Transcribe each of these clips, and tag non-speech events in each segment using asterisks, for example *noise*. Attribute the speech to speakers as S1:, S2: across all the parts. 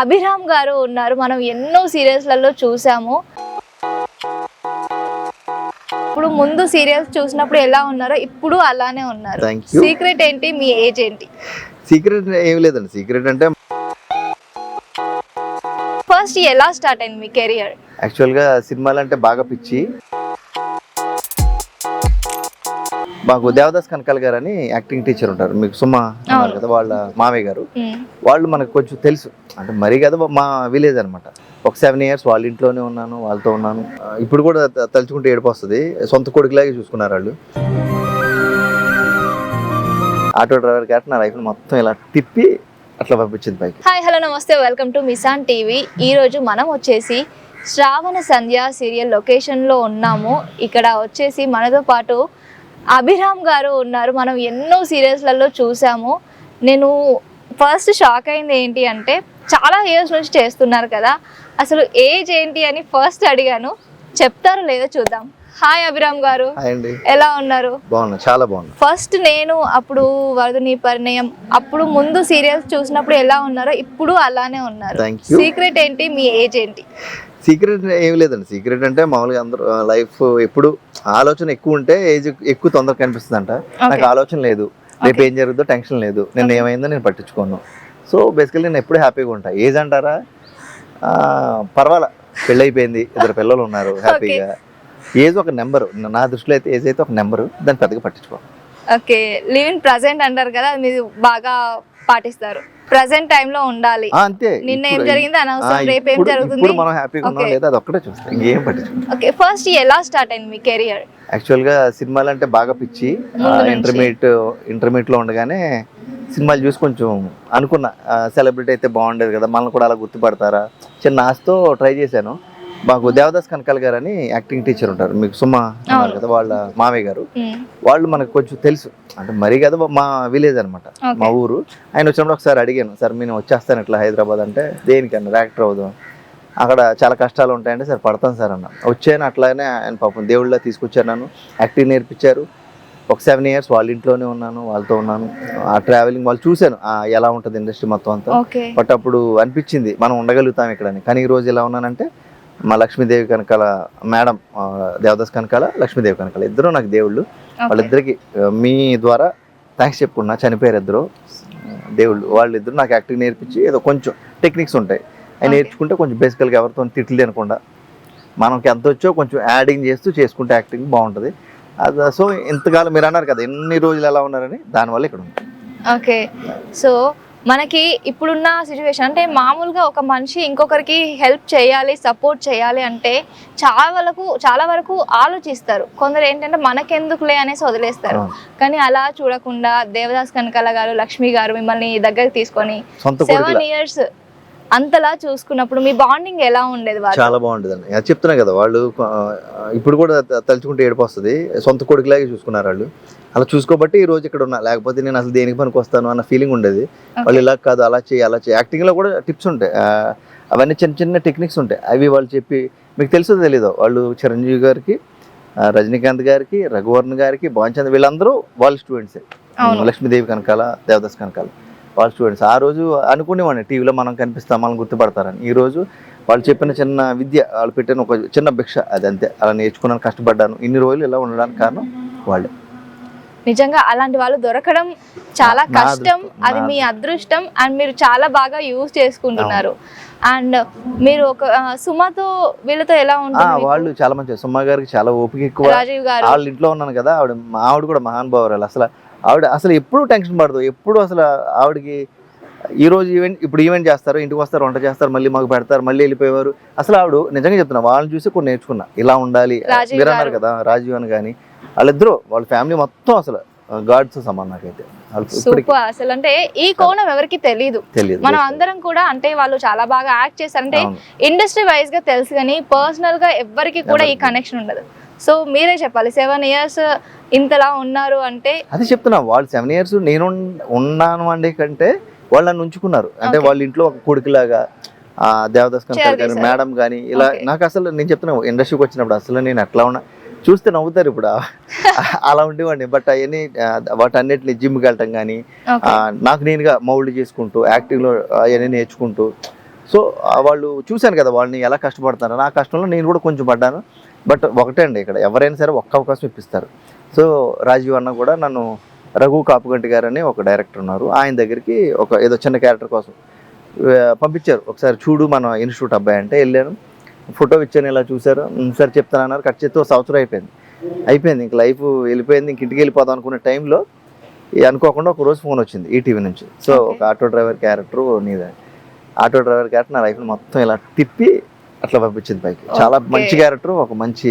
S1: అభిరామ్ గారు ఉన్నారు. మనం ఎన్నో సీరియల్స్లలో చూసాము. ఇప్పుడు ముందు సీరియల్స్ చూసినప్పుడు ఎలా ఉన్నారో ఇప్పుడు అలానే ఉన్నారు. సీక్రెట్ ఏంటి? మీ ఏజ్ ఏంటి?
S2: సీక్రెట్ ఏం లేదండి. సీక్రెట్ అంటే
S1: ఫస్ట్ ఎలా స్టార్ట్ అయింది మీ కెరియర్?
S2: యాక్చువల్గా సినిమాలు అంటే బాగా పిచ్చి. మాకు దేవదాస్ కనకాల గారు అని యాక్టింగ్ టీచర్ ఉంటారు. మీకు సుమ
S1: అవును.
S2: కదా వాళ్ళ మామయ్య గారు. వాళ్ళు మనకు కొంచెం తెలుసు. అంటే మరీ కదా మా విలేజ్ అనమాట. ఒక సెవెన్ ఇయర్స్ వాళ్ళ ఇంట్లోనే ఉన్నాను వాళ్ళతో ఉన్నాను. ఇప్పుడు కూడా తలుచుకుంటే ఏడుపు వస్తుంది. సొంత కొడుకులాగే చూసుకున్నారు వాళ్ళు. ఆటో డ్రైవర్ కాబట్టి నా లైఫ్ మొత్తం ఇలా తిప్పి అట్లా పంపించింది పైకి.
S1: హాయ్ హలో నమస్తే. వెల్కమ్ టు మిసాన్ టీవీ ఈరోజు మనం వచ్చేసి శ్రావణ సంధ్య సీరియల్ లొకేషన్లో ఉన్నాము. ఇక్కడ వచ్చేసి మనతో పాటు అభిరామ్ గారు ఉన్నారు. మనం ఎన్నో సీరియల్స్లలో చూసాము. నేను ఫస్ట్ షాక్ అయింది ఏంటి అంటే చాలా ఇయర్స్ నుంచి చేస్తున్నారు కదా. అసలు ఏజ్ ఏంటి అని ఫస్ట్ అడిగాను. చెప్తారో లేదో చూద్దాం. హాయ్ అభిరామ్ గారు. ఎలా ఉన్నారు?
S2: బాగున్నా చాలా బాగున్నా.
S1: ఫస్ట్ నేను అప్పుడు వరదని పరిణయం అప్పుడు ముందు సీరియల్స్ చూసినప్పుడు ఎలా ఉన్నారో ఇప్పుడు అలానే ఉన్నారు. సీక్రెట్ ఏంటి మీ ఏజ్ ఏంటి?
S2: సీక్రెట్ ఏం లేదండి. సీక్రెట్ అంటే మామూలుగా అందరూ లైఫ్ ఎప్పుడు ఆలోచన ఎక్కువ ఉంటే ఏజ్ ఎక్కువ తొందరగా కనిపిస్తుంది అంట నాకు ఆలోచన లేదు. రేపు ఏం జరుగుతుందో టెన్షన్ లేదు. నేను ఏమైందో నేను పట్టించుకోను. సో బేసికల్లీ నేను ఎప్పుడు హ్యాపీగా ఉంటా. ఏజ్ అంటారా? పర్వాలా. పెళ్ళైపోయింది. ఇద్దరు పిల్లలు ఉన్నారు. హ్యాపీగా. ఏజ్ ఒక నెంబర్. నా దృష్టిలో అయితే ఏజ్ అయితే ఒక నెంబరు. దాన్ని పెద్దగా పట్టించుకో
S1: ఓకే. లివ్ ఇన్ ప్రజెంట్ అంటారు కదా మీరు బాగా పాటిస్తారు. ప్రజెంట్లో ఉండాలి.
S2: అంతే.
S1: నిన్న ఏం జరిగింది? అనవసరం. రేపు ఏం జరుగుతుంది?
S2: ఇప్పుడు మనం హ్యాపీగా ఉన్నాం. లేదా? అది ఒక్కటే చూస్తాం. ఇంకేం పట్టించుకో.
S1: ఓకే ఫస్ట్ ఎలా స్టార్ట్ అయింది మీ కెరియర్
S2: యాక్చువల్గా సినిమాలు అంటే బాగా పిచ్చి.
S1: నుంచి.
S2: ఇంటర్మీడియట్ ఇంటర్మీడియట్లో ఉండగానే సినిమాలు చూసి కొంచెం అనుకున్నా. సెలబ్రిటీ అయితే బాగుండేది కదా. మనల్ని కూడా అలా గుర్తుపడతారా? చిన్న ఆశతో ట్రై చేశాను. మాకు దేవదాస్ కనకాల గారు అని యాక్టింగ్ టీచర్ ఉంటారు. మీకు సుమ. కదా వాళ్ళ మామయ్య గారు. వాళ్ళు మనకు కొంచెం తెలుసు. అంటే మరీ కదా మా విలేజ్ అనమాట మా ఊరు. ఆయన వచ్చినప్పుడు ఒకసారి అడిగాను సార్ నేను వచ్చేస్తాను ఇట్లా హైదరాబాద్ అంటే దేనికన్నా యాక్టర్ అవుదాం అక్కడ చాలా కష్టాలు ఉంటాయంటే సార్ పడతాను సార్ అన్న. వచ్చాను అట్లానే ఆయన పాపం దేవుళ్ళ తీసుకొచ్చారు నన్ను. యాక్టింగ్ నేర్పించారు. ఒక సెవెన్ ఇయర్స్ వాళ్ళ ఇంట్లోనే ఉన్నాను వాళ్ళతో ఉన్నాను. ఆ ట్రావెలింగ్ వాళ్ళు చూశాను ఎలా ఉంటుంది ఇండస్ట్రీ మొత్తం అంతా. బట్ అప్పుడు అనిపించింది మనం ఉండగలుగుతాం ఇక్కడ. కానీ ఈ రోజు ఎలా ఉన్నానంటే మా లక్ష్మీదేవి కనకాల మేడం దేవదాస్ కనకాల లక్ష్మీదేవి కనకాల ఇద్దరు నాకు దేవుళ్ళు. వాళ్ళిద్దరికి మీ ద్వారా థ్యాంక్స్ చెప్పుకున్నా చనిపోయారు ఇద్దరు. దేవుళ్ళు వాళ్ళిద్దరు నాకు యాక్టింగ్ నేర్పించి ఏదో కొంచెం టెక్నిక్స్ ఉంటాయి. అవి. నేర్చుకుంటే కొంచెం బేసికల్గా ఎవరితో తిట్లు తినకుండా మనకి ఎంత వచ్చో కొంచెం యాడింగ్ చేస్తూ చేసుకుంటే యాక్టింగ్ బాగుంటుంది. అది సో ఇంతకాలం మీరు అన్నారు కదా ఎన్ని రోజులు ఎలా ఉన్నారని దానివల్ల ఇక్కడ ఉంది
S1: ఓకే. సో మనకి ఇప్పుడున్న సిచ్యువేషన్ అంటే మామూలుగా ఒక మనిషి ఇంకొకరికి హెల్ప్ చేయాలి సపోర్ట్ చేయాలి అంటే చాలా వరకు చాలా వరకు ఆలోచిస్తారు. కొందరు ఏంటంటే మనకెందుకులే అనేసి వదిలేస్తారు. కానీ అలా చూడకుండా దేవదాస్ కనకాల గారు లక్ష్మి గారు మిమ్మల్ని దగ్గరికి తీసుకొని సెవెన్ ఇయర్స్ అంతలా చూసుకున్నప్పుడు మీ బాండింగ్ ఎలా ఉండేది
S2: చాలా బాగుంటుందండి అది చెప్తున్నా కదా వాళ్ళు ఇప్పుడు కూడా తలుచుకుంటే ఏడుపు వస్తుంది సొంత కొడుకులాగే చూసుకున్నారు వాళ్ళు. అలా చూసుకోబట్టి ఈ రోజు ఇక్కడ ఉన్నా. లేకపోతే నేను అసలు దేనికి పనికి వస్తాను అన్న ఫీలింగ్ ఉండేది. వాళ్ళు ఇలా కాదు అలా చేయి అలా చేయి. యాక్టింగ్లో కూడా టిప్స్ ఉంటాయి. అవన్నీ చిన్న చిన్న టెక్నిక్స్ ఉంటాయి. అవి వాళ్ళు చెప్పి మీకు తెలుసో తెలీదో? వాళ్ళు చిరంజీవి గారికి రజనీకాంత్ గారికి రఘువర్ణ గారికి భాన్చంద్ర వీళ్ళందరూ వాళ్ళ స్టూడెంట్సే. లక్ష్మీదేవి కనకాల దేవదాస్ కనకాల. వాళ్ళ స్టూడెంట్స్ ఆ రోజు అనుకునేవాడిని టీవీలో మనం కనిపిస్తాం మనం గుర్తుపడతారని. ఈ రోజు వాళ్ళు చెప్పిన చిన్న విద్య వాళ్ళు పెట్టిన ఒక చిన్న భిక్ష అది అంతే. అలా నేర్చుకున్నాను కష్టపడ్డాను. ఇన్ని రోజులు ఇలా ఉండడానికి కారణం వాళ్ళే.
S1: నిజంగా అలాంటి వాళ్ళు దొరకడం చాలా కష్టం అది మీ అదృష్టం అండ్ మీరు చాలా బాగా యూజ్ చేసుకుంటున్నారు. అండ్ మీరు ఒక సుమతో వీళ్ళతో ఎలా మీకు?
S2: వాళ్ళు చాలా మంచి సుమ గారికి చాలా ఓపిక ఎక్కువ.
S1: రాజీవ్ గారు.
S2: వాళ్ళ ఇంట్లో ఉన్నాను కదా ఆవిడ మా ఆవిడ కూడా మహానుభావురాలు. అసలు ఆవిడ అసలు ఎప్పుడు టెన్షన్ పడదు. ఎప్పుడు అసలు ఆవిడకి ఈ రోజు ఈవెంట్ ఇప్పుడు ఈవెంట్ చేస్తారు ఇంటికి వస్తారు వంట చేస్తారు మళ్ళీ మాకు పెడతారు మళ్ళీ వెళ్ళిపోయేవారు. అసలు ఆవిడ నిజంగా చెప్తున్నా వాళ్ళని చూసి కొన్ని నేర్చుకున్నా. ఇలా ఉండాలి. మీరు అన్నారు. కదా రాజీవ్ అని కానీ వాళ్ళిద్దరూ వాళ్ళ ఫ్యామిలీ మొత్తం అసలు గాడ్స్ సమాన్ నాకైతే.
S1: సూపర్. అసలు అంటే ఈ కోణం ఎవరికి తెలియదు మనం అందరం కూడా అంటే వాళ్ళు చాలా బాగా యాక్ట్ చేశారంటే. ఇండస్ట్రీ వైజ్గా తెలుసు కానీ పర్సనల్గా ఎవ్వరికి కూడా ఈ
S2: ఎవరికి.
S1: కనెక్షన్ ఉండదు. సో మీరే చెప్పాలి సెవెన్ ఇయర్స్ ఇంతలా ఉన్నారు అంటే
S2: అదే చెప్తున్నా వాళ్ళు సెవెన్ ఇయర్స్ నేను ఉన్- ఉన్నాను అండి కంటే వాళ్ళు నన్ను ఉంచుకున్నారు అంటే. వాళ్ళ ఇంట్లో ఒక కొడుకులాగా ఆ దేవదాస్
S1: చేరదీశారు.
S2: మేడం కానీ ఇలా. నాకు అసలు నేను చెప్తున్నా ఇండస్ట్రీకి వచ్చినప్పుడు అసలు నేను ఎట్లా ఉన్నా చూస్తే నవ్వుతారు ఇప్పుడు *laughs* అలా ఉండేవాడిని బట్ అవన్నీ వాటన్నిటిని జిమ్కి వెళ్ళటం కానీ. నాకు నేనుగా మౌల్డ్ చేసుకుంటూ యాక్టింగ్లో అవన్నీ నేర్చుకుంటూ సో వాళ్ళు చూశాను కదా వాళ్ళని ఎలా కష్టపడతారు నా కష్టంలో నేను కూడా కొంచెం పడ్డాను బట్ ఒకటే అండి ఇక్కడ ఎవరైనా సరే ఒక్క అవకాశం ఇప్పిస్తారు. సో రాజీవ్ అన్న కూడా నన్ను రఘు కాపుగంటి గారు అని ఒక డైరెక్టర్ ఉన్నారు. ఆయన దగ్గరికి ఒక ఏదో చిన్న క్యారెక్టర్ కోసం పంపించారు. ఒకసారి చూడు మన ఇన్స్టిట్యూట్ అబ్బాయి అంటే వెళ్ళాను. ఫోటో ఇచ్చాను ఇలా చూశారు. "ఉమ్, సరే చెప్తాను అన్నారు. కట్ చేస్తే ఒక సంవత్సరం అయిపోయింది. అయిపోయింది. ఇంక లైఫ్ వెళ్ళిపోయింది. ఇంక ఇంటికి వెళ్ళిపోదాం అనుకునే టైంలో అనుకోకుండా ఒక రోజు ఫోన్ వచ్చింది ఈటీవీ నుంచి. సో. ఒక ఆటో డ్రైవర్ క్యారెక్టర్ నీదే. ఆటో డ్రైవర్ క్యారెక్టర్ నా లైఫ్లో మొత్తం ఇలా తిప్పి అట్లా పంపించింది పైకి. చాలా. మంచి క్యారెక్టర్ ఒక మంచి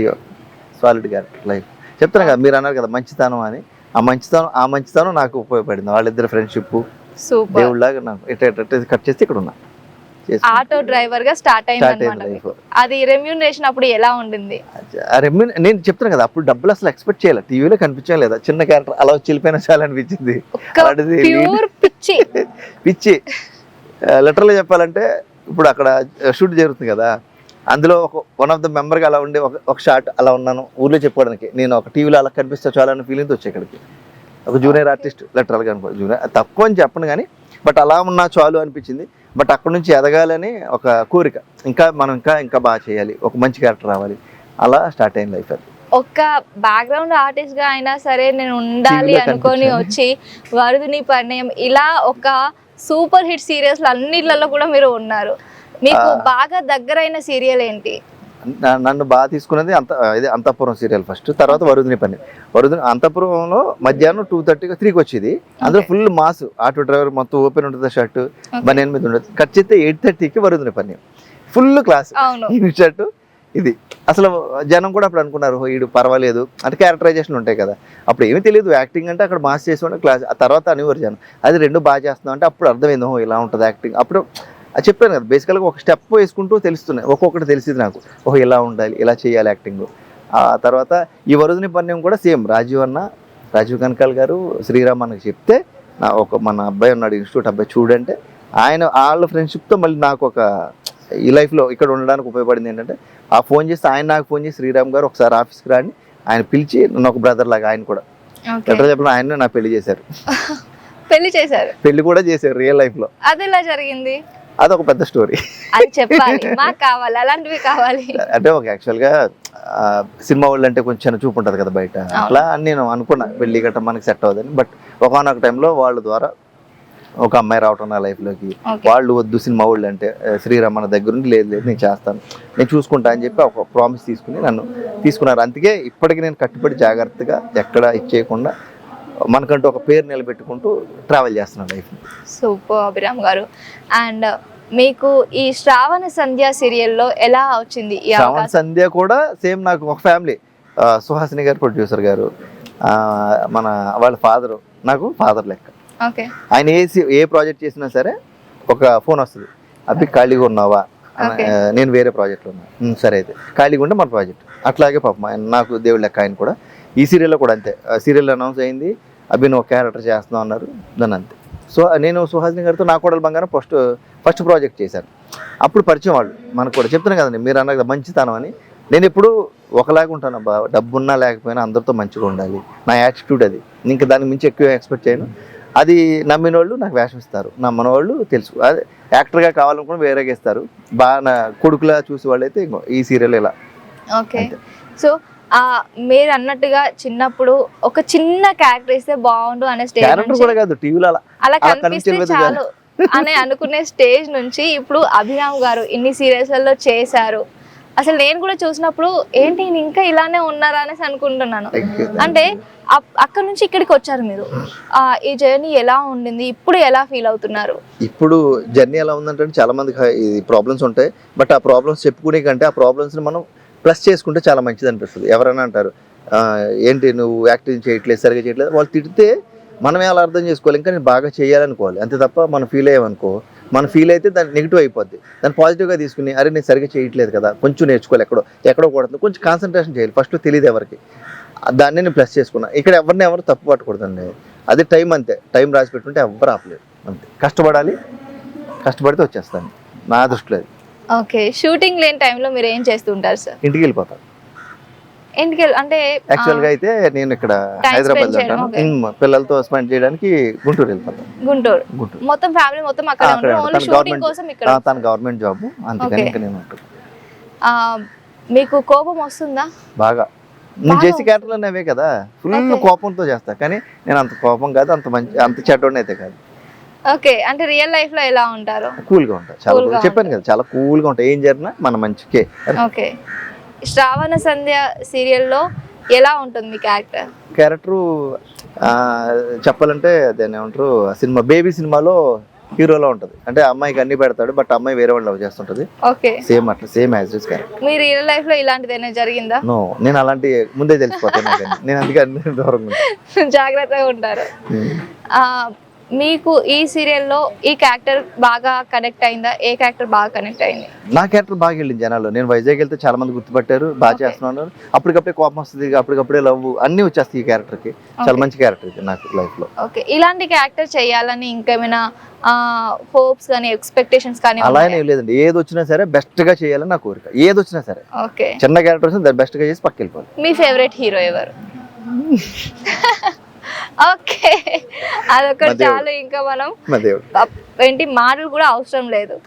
S2: సాలిడ్ క్యారెక్టర్ లైఫ్. చెప్తాను కదా మీరు అన్నారు కదా మంచితనం అని. ఆ మంచితనం ఆ మంచితనం నాకు ఉపయోగపడింది. వాళ్ళిద్దరు ఫ్రెండ్షిప్ దేవుళ్ళగా నాకు ఇట్ట కట్ చేస్తే ఇక్కడ ఉన్నా.
S1: ఆటో డ్రైవర్గా స్టార్ట్ అయింది అది రెమ్యూనరేషన్ అప్పుడు ఎలా ఉండింది?
S2: నేను చెప్తాను కదా అప్పుడు డబ్బులు అసలు ఎక్స్పెక్ట్ చేయాలి. టీవీలో కనిపించడం లేదా? చిన్న క్యారెక్టర్ అలా వెళ్ళిపోయినా చాలా అనిపించింది.
S1: పిచ్చి. *laughs*
S2: పిచ్చి. లిటరల్గా చెప్పాలంటే ఇప్పుడు అక్కడ షూట్ జరుగుతుంది కదా. అందులో ఒక వన్ ఆఫ్ ద మెంబర్గా అలా ఉండే ఒక ఒక షాట్ అలా ఉన్నాను. ఊర్లో చెప్పుకోవడానికి. నేను ఒక టీవీలో అలా కనిపిస్తే చాలా అనే ఫీలింగ్తో వచ్చాయి ఇక్కడికి. ఒక జూనియర్ ఆర్టిస్ట్ లిటరల్గా అనుకో జూనియర్ తక్కువ అని చెప్పను కానీ బట్ అలా ఉన్నా చాలు అనిపించింది. బట్ అక్కడ నుంచి ఎదగాలని ఒక కోరిక. ఇంకా మనం ఇంకా ఇంకా బాగా చేయాలి. ఒక మంచి క్యారెక్టర్ రావాలి. అలా స్టార్ట్ అయింది లైఫ్ అది.
S1: ఒక్క బ్యాక్గ్రౌండ్ ఆర్టిస్ట్గా అయినా సరే నేను ఉండాలి అనుకొని. వచ్చి వరుదిని పరిణయం ఇలా ఒక సూపర్ హిట్ సీరియల్స్ అన్నిట్లలో కూడా మీరు ఉన్నారు. మీకు. బాగా దగ్గరైన సీరియల్ ఏంటి?
S2: నన్ను బాగా తీసుకున్నది అంత ఇది అంతఃపురం సీరియల్ ఫస్ట్ తర్వాత వరుదిని పని. వరుదిని అంతఃపురంలో మధ్యాహ్నం టూ థర్టీకి త్రీకి వచ్చేది. అందులో. ఫుల్ మాస్ ఆటో డ్రైవర్ మొత్తం ఓపెన్ ఉంటుంది షర్ట్ బనియన్ మీద ఉండదు కట్ చేస్తే ఎయిట్ థర్టీకి వరుదిని పని. ఫుల్ క్లాస్ షర్ట్ ఇది. అసలు జనం కూడా అప్పుడు అనుకున్నారు "ఓ, ఈడు పర్వాలేదు. అంటే క్యారెక్టరైజేషన్ ఉంటాయి కదా. అప్పుడు ఏమీ తెలియదు. యాక్టింగ్ అంటే అక్కడ మాస్ చేసి క్లాస్ ఆ తర్వాత అనేవారు జనం. అది రెండు బాగా చేస్తున్నాం అంటే అప్పుడు అర్థమైంది ఇలా ఉంటుంది యాక్టింగ్ అప్పుడు అది చెప్పాను కదా బేసికల్గా ఒక స్టెప్ వేసుకుంటూ తెలుస్తున్నాయి. ఒక్కొక్కటి తెలిసింది నాకు. ఓహో ఇలా ఉండాలి ఇలా చేయాలి యాక్టింగ్ ఆ తర్వాత ఈ వరుదిని పన్యం కూడా సేమ్ రాజీవ్ అన్న రాజీవ్ కనకాల్ గారు శ్రీరామ్ అన్నకి చెప్తే నా ఒక మన అబ్బాయి ఉన్నాడు ఇన్స్టిట్యూట్ అబ్బాయి చూడంటే ఆయన వాళ్ళ ఫ్రెండ్షిప్తో మళ్ళీ నాకు ఒక ఈ లైఫ్లో ఇక్కడ ఉండడానికి ఉపయోగపడింది ఏంటంటే ఆ ఫోన్ చేస్తే ఆయన నాకు ఫోన్ చేసి శ్రీరామ్ గారు ఒకసారి ఆఫీస్కి రాని ఆయన పిలిచి నన్ను ఒక బ్రదర్ లాగా ఆయన కూడా. ఎట్లా చెప్పిన ఆయన నా పెళ్ళి చేశారు. *laughs*
S1: పెళ్ళి చేశారు.
S2: పెళ్ళి కూడా చేశారు రియల్ లైఫ్లో
S1: అది ఎలా జరిగింది?
S2: అదొక పెద్ద స్టోరీ.
S1: అది చెప్పాలి. మాకు కావాలి అలాంటివి కావాలి.
S2: అంటే ఒక యాక్చువల్గా సినిమా వాళ్ళు అంటే కొంచెం చూపు ఉంటుంది కదా బయట. అట్లా అని నేను అనుకున్నా పెళ్ళి గట్ట మనకి సెట్ అవ్వదని. బట్ ఒకనొక టైంలో వాళ్ళ ద్వారా ఒక అమ్మాయి రావటం నా లైఫ్లోకి. వాళ్ళు వద్దు సినిమా వాళ్ళు అంటే శ్రీరమణ దగ్గర నుండి లేదు లేదు నేను చేస్తాను. నేను చూసుకుంటా అని చెప్పి ఒక ప్రామిస్ తీసుకుని నన్ను తీసుకున్నారు. అందుకే ఇప్పటికి నేను కట్టుబడి జాగ్రత్తగా ఎక్కడ ఇచ్చేయకుండా మనకంటూ ఒక పేరు నిలబెట్టుకుంటూ ట్రావెల్ చేస్తున్నాను life
S1: super Abhiram garu. And మీకు ఈ శ్రావణ సంధ్య సీరియల్లో ఎలా వచ్చింది
S2: శ్రవణ్ సంధ్య కూడా సేమ్ నాకు ఒక ఫ్యామిలీ సుహాసిని గారు ప్రొడ్యూసర్ గారు మన వాళ్ళ ఫాదర్ నాకు ఫాదర్ లెక్క.
S1: ఓకే
S2: ఆయన ఏ ఏ ప్రాజెక్ట్ చేసినా సరే ఒక ఫోన్ వస్తుంది. అబ్బి ఖాళీగా ఉన్నావా? నేను వేరే ప్రాజెక్ట్లో ఉన్నా. "ఉమ్, సరే అయితే ఖాళీగా ఉంటే మన ప్రాజెక్ట్ అట్లాగే పాపం నాకు దేవుడు లెక్క ఆయన కూడా ఈ సీరియల్లో కూడా అంతే. సీరియల్ అనౌన్స్ అయింది. అభి నువ్వు క్యారెక్టర్ చేస్తున్నావు అన్నారు. దాన్ని అంతే. సో నేను సుహాసిని గారితో నా కోడలు బంగారం ఫస్ట్ ఫస్ట్ ప్రాజెక్ట్ చేశాను. అప్పుడు పరిచయం వాళ్ళు మనకు కూడా చెప్తున్నాను కదండి మీరు అన్నారు కదా మంచితనం అని. నేను ఎప్పుడు ఒకలాగా ఉంటాను అబ్బా డబ్బున్నా లేకపోయినా అందరితో మంచిగా ఉండాలి. నా యాటిట్యూడ్ అది. ఇంకా దానికి మించి ఎక్కువ ఎక్స్పెక్ట్ చేయను. అది నమ్మిన వాళ్ళు నాకు వేషం ఇస్తారు. నమ్మని వాళ్ళు తెలుసు. అదే యాక్టర్గా కావాలనుకుని వేరేగా ఇస్తారు బాగా నా కొడుకులా చూసే వాళ్ళు అయితే ఈ సీరియల్ ఇలా.
S1: ఓకే. సో మీరు అన్నట్టుగా చిన్నప్పుడు ఒక చిన్న క్యారెక్టర్ ఇస్తే బాగుండు అనే స్టేజ్
S2: క్యారెక్టర్
S1: నుంచి
S2: కూడా కాదు టీవీలో అలా
S1: కనిపిస్తే చాలు అని అనుకునే స్టేజ్ నుంచి ఇప్పుడు అభిరామ్ గారు ఇన్ని సీరియల్స్లలో చేశారు. అసలు నేను కూడా చూసినప్పుడు ఏంటి ఇంకా ఇలానే ఉన్నారా అనేసి అనుకుంటున్నాను. అంటే అక్కడ నుంచి ఇక్కడికి వచ్చారు మీరు. ఆ, ఈ జర్నీ ఎలా ఉండింది? ఇప్పుడు ఎలా ఫీల్ అవుతున్నారు?
S2: ఇప్పుడు జర్నీ ఎలా ఉందంటే చాలా మందికి ప్రాబ్లమ్స్ ఉంటాయి. బట్ ఆ ప్రాబ్లమ్స్ చెప్పుకునే కంటే ఆ ప్రాబ్లమ్స్ని మనం ప్లస్ చేసుకుంటే చాలా మంచిది అనిపిస్తుంది. ఎవరైనా అంటారు ఏంటి నువ్వు యాక్టింగ్ చేయట్లేదు సరిగా చేయట్లేదు. వాళ్ళు తిడితే మనమే అలా అర్థం చేసుకోవాలి. ఇంకా నేను బాగా చేయాలనుకోవాలి. అంతే తప్ప మనం ఫీల్ అయ్యామనుకో మనం ఫీల్ అయితే దాన్ని నెగిటివ్ అయిపోద్ది. దాన్ని పాజిటివ్గా తీసుకుని అరే నేను సరిగా చేయట్లేదు కదా కొంచెం నేర్చుకోవాలి ఎక్కడో ఎక్కడో కూడదు కొంచెం కాన్సన్ట్రేషన్ చేయాలి ఫస్ట్ తెలియదు ఎవరికి. దాన్ని నేను ప్లస్ చేసుకున్నా. ఇక్కడ ఎవరిని ఎవరు తప్పు పట్టకూడదండి. అది టైం అంతే. టైం రాసి పెట్టుకుంటే ఎవ్వరు ఆపలేరు. అంతే. కష్టపడాలి. కష్టపడితే వచ్చేస్తాను. నా దృష్టిలో అది.
S1: ఓకే షూటింగ్ లేని టైంలో మీరు ఏం చేస్తుంటారు సార్
S2: ఇంటికి వెళ్ళిపోతాను.
S1: ఇంటికి అంటే
S2: యాక్చువల్గా అయితే నేను ఇక్కడ హైదరాబాద్
S1: చేయడం,
S2: ఉంటాను. పిల్లలతో స్పెండ్ చేయడానికి గుంటూరు వెళ్ళిపోతాను
S1: గుంటూరు.
S2: గుంటూరు.
S1: మొత్తం ఫ్యామిలీ మొత్తం అక్కడ ఉంటారు. ఓన్లీ. షూటింగ్ కోసం ఇక్కడ
S2: తన గవర్నమెంట్ జాబ్ అందుకని
S1: Okay.
S2: ఇంకా నేను ఉంటాను.
S1: మీకు కోపం వస్తుందా?
S2: బాగా.
S1: బాగా
S2: చేసే క్యారెక్టర్లు అవే కదా. ఫుల్. కోపంతో చేస్తా. కానీ నేను అంత కోపం కాదు. అంత మంచి అంత చెడ్డోడిని అయితే కాదు.
S1: ఓకే అంటే రియల్ లైఫ్లో ఎలా ఉంటారు?
S2: కూల్గా ఉంటా చాలా
S1: Cool గా
S2: cool. చెప్పాను కదా చాలా కూల్గా ఉంటా ఏం జరిగినా మన మంచికే.
S1: ఓకే. శ్రావణ సంధ్య సీరియల్లో ఎలా ఉంటుంది మీ క్యారెక్టర్
S2: క్యారెక్టర్ చెప్పాలంటే దాన్ని ఏమంటారు ఆ సినిమా బేబీ సినిమాలో హీరోలో ఉంటది. అంటే అమ్మాయికి అన్ని పెడతాడు బట్ అమ్మాయి వేరే వాళ్ళు లవ్ చేస్తుంటది.
S1: ఓకే.
S2: సేమ్ అట్లా సేమ్ యాజ్ ఇస్ క్యారెక్టర్.
S1: మీ రియల్ లైఫ్లో ఇలాంటిది ఏమైనా జరిగిందా?
S2: నో నేను అలాంటి ముందే తెలిసిపోతాను నాకు అన్ని. నేను అందుకే అన్ని దూరంగా ఉంటాను. *laughs*
S1: జాగ్రత్తగా ఉంటారు. ఆ, మీకు ఈ సీరియల్లో ఈ క్యారెక్టర్ బాగా కనెక్ట్ అయిందా? ఏ క్యారెక్టర్ బాగా కనెక్ట్ అయింది?
S2: నా క్యారెక్టర్ బాగా వెళ్ళింది జనాలు నేను వైజాగ్ వెళ్తే చాలా మంది గుర్తుపట్టారు బాగా. చేస్తున్నాను. అప్పటికప్పుడే కోపం వస్తుంది అప్పటికప్పుడే లవ్ అన్ని వచ్చేస్తాయి ఈ క్యారెక్టర్కి. చాలా మంచి క్యారెక్టర్ ఇది నాకు లైఫ్లో.
S1: ఓకే ఇలాంటి క్యారెక్టర్ చేయాలని ఇంకేమైనా హోప్స్ కానీ ఎక్స్పెక్టేషన్స్ కానీ
S2: అలా ఏం లేదండి. ఏది వచ్చినా సరే బెస్ట్గా చేయాలని నా కోరిక. ఏది వచ్చినా సరే.
S1: ఓకే
S2: చిన్న క్యారెక్టర్ బెస్ట్గా చేసి పక్క వెళ్ళిపోవాలి.
S1: మీ ఫేవరెట్ హీరో ఎవరు? *laughs* ఓకే. అదొకటి. చాలు ఇంకా మనం ఏంటి మాటలు కూడా అవసరం లేదు.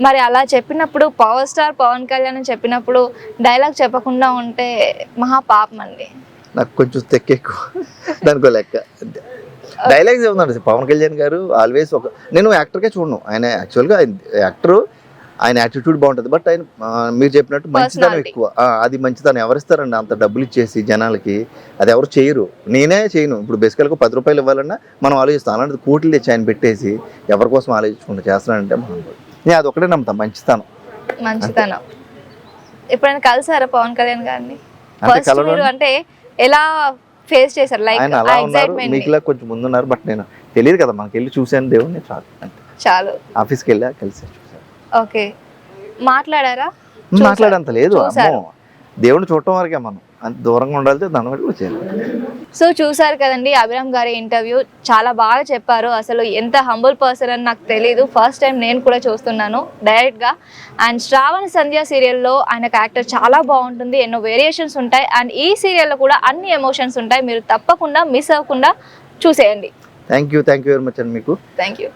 S1: మరి అలా చెప్పినప్పుడు పవర్ స్టార్ పవన్ కళ్యాణ్ అని చెప్పినప్పుడు డైలాగ్ చెప్పకుండా ఉంటే మహా పాపం అండి.
S2: నాకు కొంచెం తెక్క ఎక్కువ. దానికో లెక్క. డైలాగ్స్ ఏముందండి? పవన్ కళ్యాణ్ గారు ఆల్వేస్ ఒక నేను యాక్టర్కే చూడను. ఆయన యాక్చువల్గా యాక్టర్ ఆయన యాటిట్యూడ్ బాగుంటుంది. బట్ ఆయన మీరు చెప్పినట్టు మంచితనం. ఎక్కువ. అది మంచితనం ఎవరిస్తారండి? అంత డబ్బులు ఇచ్చేసి జనాలకి అది ఎవరు చేయరు. నేనే చేయను. ఇప్పుడు బేసికల్గా పది రూపాయలు ఇవ్వాలన్నా మనం ఆలోచిస్తాం. అలాంటిది కోట్లు తెచ్చి ఆయన పెట్టేసి ఎవరి కోసం ఆలోచించుకుంటూ చేస్తున్నానంటే మనం నేను అది ఒకటే నమ్ముతాను. మంచితనం.
S1: మంచితనం. ఎప్పుడైనా కలిసారా పవన్ కళ్యాణ్ గారిని?
S2: అంటే
S1: ఎలా ఫేస్ చేశారు? లైక్
S2: అలా ఉన్నారు. మీకులా కొంచెం ముందున్నారు. బట్ నేను తెలియదు కదా మనకి వెళ్ళి చూశాను దేవుడిని చాలు.
S1: చాలు.
S2: ఆఫీస్కి వెళ్ళా కలిసి. చూశాను
S1: ఓకే. మాట్లాడారా.
S2: మాట్లాడంత లేదు. అమ్మో. దేవుడిని చూడటం వరకే మనం. అంత దూరంగా ఉండాలి దాని
S1: సో చూసారు కదండి అభిరామ్ గారి ఇంటర్వ్యూ చాలా బాగా చెప్పారు. అసలు ఎంత హంబుల్ పర్సన్ అని నాకు తెలియదు ఫస్ట్ టైం నేను కూడా చూస్తున్నాను డైరెక్ట్గా అండ్ శ్రావణ సంధ్య సీరియల్లో ఆయన క్యారెక్టర్ చాలా బాగుంటుంది. ఎన్నో వేరియేషన్స్ ఉంటాయి. అండ్ ఈ సీరియల్లో కూడా అన్ని ఎమోషన్స్ ఉంటాయి. మీరు తప్పకుండా మిస్ అవ్వకుండా చూసేయండి.
S2: Thank you thank you very much అండి మీకు.
S1: Thank you